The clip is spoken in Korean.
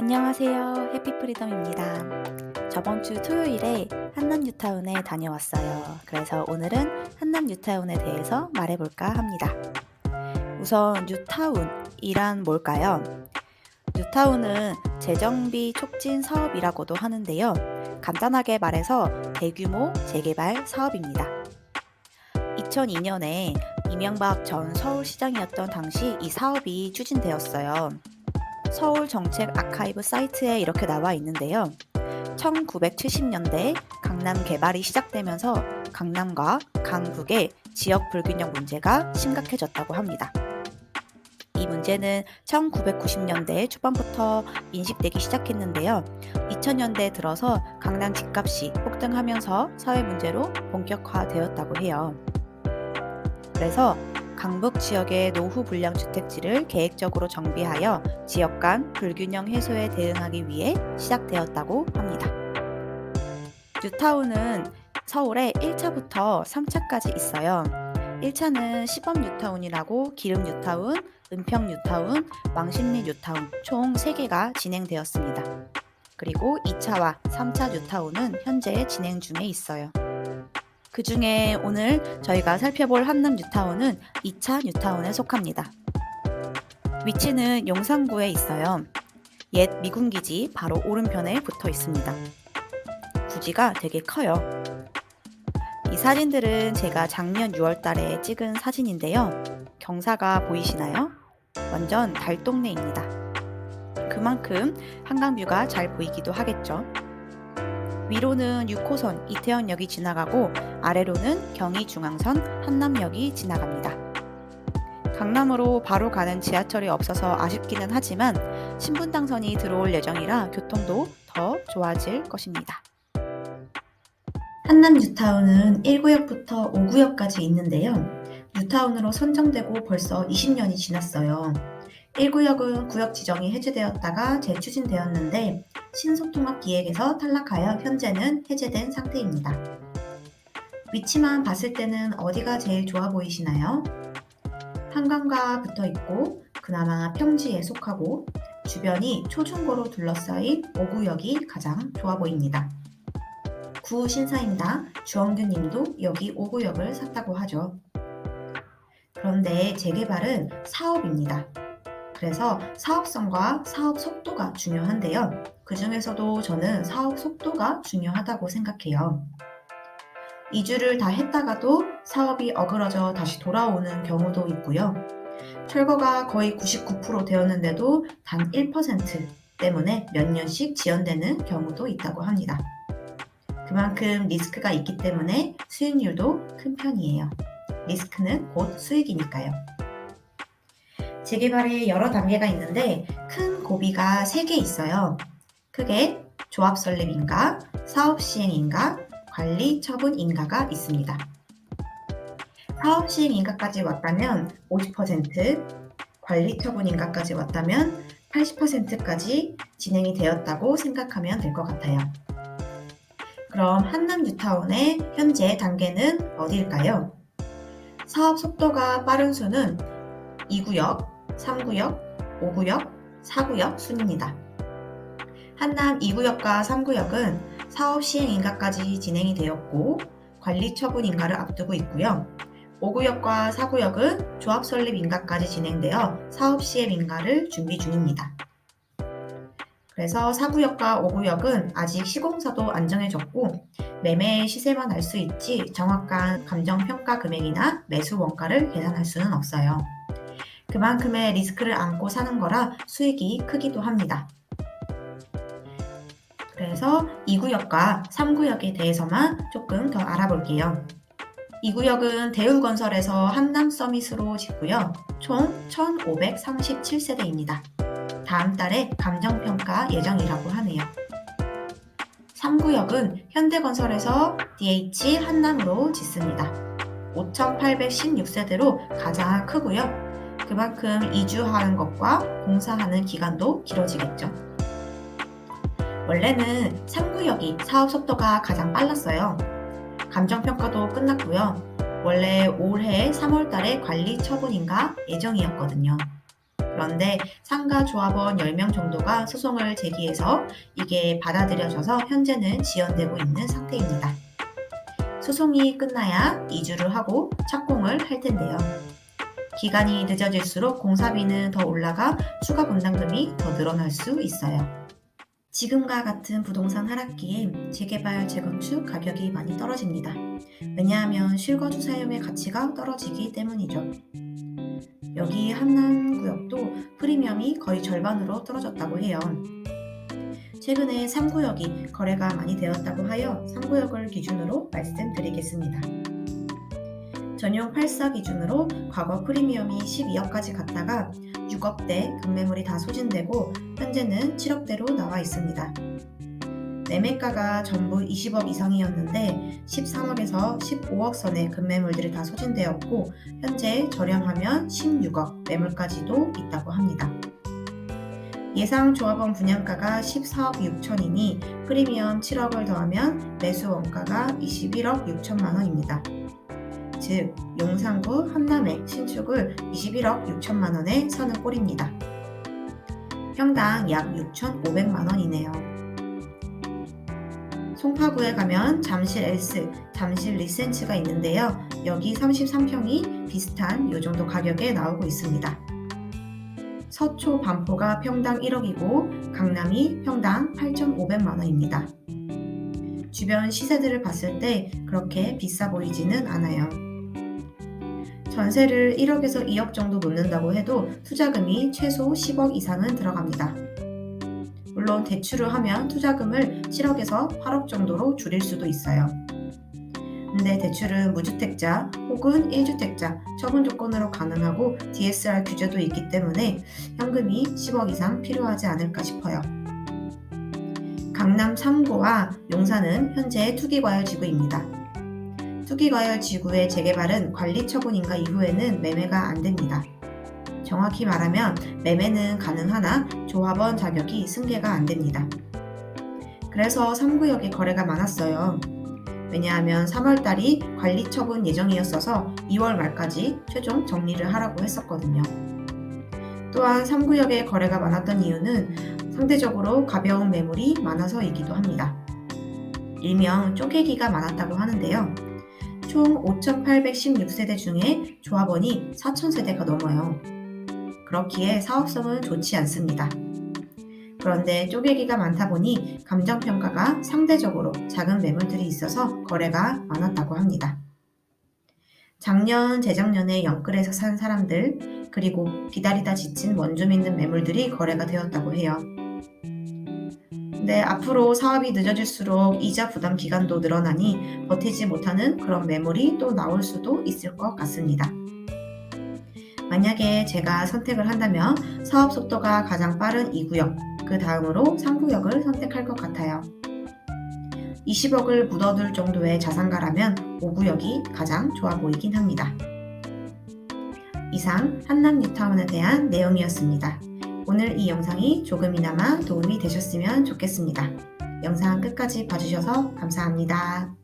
안녕하세요. 해피프리덤입니다. 저번 주 토요일에 한남 뉴타운에 다녀왔어요. 그래서 오늘은 한남 뉴타운에 대해서 말해볼까 합니다. 우선 뉴타운이란 뭘까요? 뉴타운은 재정비 촉진 사업이라고도 하는데요. 간단하게 말해서 대규모 재개발 사업입니다. 2002년에 이명박 전 서울시장이었던 당시 이 사업이 추진되었어요. 서울 정책 아카이브 사이트에 이렇게 나와 있는데요. 1970년대 강남 개발이 시작되면서 강남과 강북의 지역 불균형 문제가 심각해졌다고 합니다. 이 문제는 1990년대 초반부터 인식되기 시작했는데요. 2000년대 들어서 강남 집값이 폭등하면서 사회 문제로 본격화되었다고 해요. 그래서 강북 지역의 노후 불량 주택지를 계획적으로 정비하여 지역 간 불균형 해소에 대응하기 위해 시작되었다고 합니다. 뉴타운은 서울에 1차부터 3차까지 있어요. 1차는 시범 뉴타운이라고 기름 뉴타운, 은평 뉴타운, 왕십리 뉴타운 총 3개가 진행되었습니다. 그리고 2차와 3차 뉴타운은 현재 진행 중에 있어요. 그 중에 오늘 저희가 살펴볼 한남 뉴타운은 2차 뉴타운에 속합니다. 위치는 용산구에 있어요. 옛 미군 기지 바로 오른편에 붙어 있습니다. 부지가 되게 커요. 이 사진들은 제가 작년 6월 달에 찍은 사진인데요. 경사가 보이시나요? 완전 달동네입니다. 그만큼 한강뷰가 잘 보이기도 하겠죠. 위로는 6호선 이태원역이 지나가고 아래로는 경의중앙선 한남역이 지나갑니다. 강남으로 바로 가는 지하철이 없어서 아쉽기는 하지만 신분당선이 들어올 예정이라 교통도 더 좋아질 것입니다. 한남 뉴타운은 1구역부터 5구역까지 있는데요. 뉴타운으로 선정되고 벌써 20년이 지났어요. 1구역은 구역 지정이 해제되었다가 재추진되었는데 신소통합기획에서 탈락하여 현재는 해제된 상태입니다. 위치만 봤을 때는 어디가 제일 좋아 보이시나요? 한강과 붙어 있고 그나마 평지에 속하고 주변이 초중고로 둘러싸인 5구역이 가장 좋아 보입니다. 구 신사입니다. 주원규 님도 여기 5구역을 샀다고 하죠. 그런데 재개발은 사업입니다. 그래서 사업성과 사업 속도가 중요한데요. 그 중에서도 저는 사업 속도가 중요하다고 생각해요. 이주를 다 했다가도 사업이 어그러져 다시 돌아오는 경우도 있고요. 철거가 거의 99% 되었는데도 단 1% 때문에 몇 년씩 지연되는 경우도 있다고 합니다. 그만큼 리스크가 있기 때문에 수익률도 큰 편이에요. 리스크는 곧 수익이니까요. 재개발에 여러 단계가 있는데 큰 고비가 3개 있어요. 크게 조합 설립 인가, 사업 시행 인가, 관리 처분 인가가 있습니다. 사업 시행 인가까지 왔다면 50%, 관리 처분 인가까지 왔다면 80%까지 진행이 되었다고 생각하면 될 것 같아요. 그럼 한남 뉴타운의 현재 단계는 어디일까요? 사업 속도가 빠른 수는 2구역, 3구역, 5구역, 4구역 순입니다. 한남 2구역과 3구역은 사업 시행 인가까지 진행이 되었고 관리 처분 인가를 앞두고 있고요. 5구역과 4구역은 조합 설립 인가까지 진행되어 사업 시행 인가를 준비 중입니다. 그래서 4구역과 5구역은 아직 시공사도 안 정해졌고 매매 시세만 알 수 있지 정확한 감정평가 금액이나 매수 원가를 계산할 수는 없어요. 그만큼의 리스크를 안고 사는 거라 수익이 크기도 합니다. 그래서 2구역과 3구역에 대해서만 조금 더 알아볼게요. 2구역은 대우건설에서 한남 서밋으로 짓고요. 총 1537세대입니다. 다음 달에 감정평가 예정이라고 하네요. 3구역은 현대건설에서 DH 한남으로 짓습니다. 5816세대로 가장 크고요. 그만큼 이주하는 것과 공사하는 기간도 길어지겠죠. 원래는 3구역이 사업 속도가 가장 빨랐어요. 감정평가도 끝났고요. 원래 올해 3월 달에 관리 처분인가 예정이었거든요. 그런데 상가 조합원 10명 정도가 소송을 제기해서 이게 받아들여져서 현재는 지연되고 있는 상태입니다. 소송이 끝나야 이주를 하고 착공을 할 텐데요. 기간이 늦어질수록 공사비는 더 올라가 추가 분담금이 더 늘어날 수 있어요. 지금과 같은 부동산 하락기에 재개발, 재건축 가격이 많이 떨어집니다. 왜냐하면 실거주 사용의 가치가 떨어지기 때문이죠. 여기 한남구역도 프리미엄이 거의 절반으로 떨어졌다고 해요. 최근에 3구역이 거래가 많이 되었다고 하여 3구역을 기준으로 말씀드리겠습니다. 전용 8사 기준으로 과거 프리미엄이 12억까지 갔다가 6억대 급매물이 다 소진되고 현재는 7억대로 나와 있습니다. 매매가가 전부 20억 이상이었는데 13억에서 15억 선의 급매물들이 다 소진되었고 현재 저렴하면 16억 매물까지도 있다고 합니다. 예상 조합원 분양가가 14억 6천이니 프리미엄 7억을 더하면 매수 원가가 21억 6천만 원입니다. 즉 용산구 한남의 신축을 21억 6천만 원에 사는 꼴입니다. 평당 약 6,500만 원이네요. 송파구에 가면 잠실 S, 잠실 리센츠가 있는데요. 여기 33평이 비슷한 요 정도 가격에 나오고 있습니다. 서초 반포가 평당 1억이고 강남이 평당 8,500만 원입니다. 주변 시세들을 봤을 때 그렇게 비싸 보이지는 않아요. 전세를 1억에서 2억 정도 놓는다고 해도 투자금이 최소 10억 이상은 들어갑니다. 물론 대출을 하면 투자금을 7억에서 8억 정도로 줄일 수도 있어요. 근데 대출은 무주택자 혹은 1주택자 처분 조건으로 가능하고 DSR 규제도 있기 때문에 현금이 10억 이상 필요하지 않을까 싶어요. 강남 3구와 용산은 현재 투기과열 지구입니다. 투기과열 지구의 재개발은 관리 처분 인가 이후에는 매매가 안 됩니다. 정확히 말하면 매매는 가능하나 조합원 자격이 승계가 안 됩니다. 그래서 3구역에 거래가 많았어요. 왜냐하면 3월달이 관리 처분 예정이었어서 2월 말까지 최종 정리를 하라고 했었거든요. 또한 3구역에 거래가 많았던 이유는 상대적으로 가벼운 매물이 많아서이기도 합니다. 일명 쪼개기가 많았다고 하는데요. 총 5,816세대 중에 조합원이 4,000세대가 넘어요. 그렇기에 사업성은 좋지 않습니다. 그런데 쪼개기가 많다 보니 감정평가가 상대적으로 작은 매물들이 있어서 거래가 많았다고 합니다. 작년, 재작년에 영끌에서 산 사람들, 그리고 기다리다 지친 있는 매물들이 거래가 되었다고 해요. 근데 앞으로 사업이 늦어질수록 이자 부담 기간도 늘어나니 버티지 못하는 그런 매물이 또 나올 수도 있을 것 같습니다. 만약에 제가 선택을 한다면 사업 속도가 가장 빠른 2구역, 그 다음으로 3구역을 선택할 것 같아요. 20억을 묻어둘 정도의 자산가라면 5구역이 가장 좋아 보이긴 합니다. 이상 한남 뉴타운에 대한 내용이었습니다. 오늘 이 영상이 조금이나마 도움이 되셨으면 좋겠습니다. 영상 끝까지 봐주셔서 감사합니다.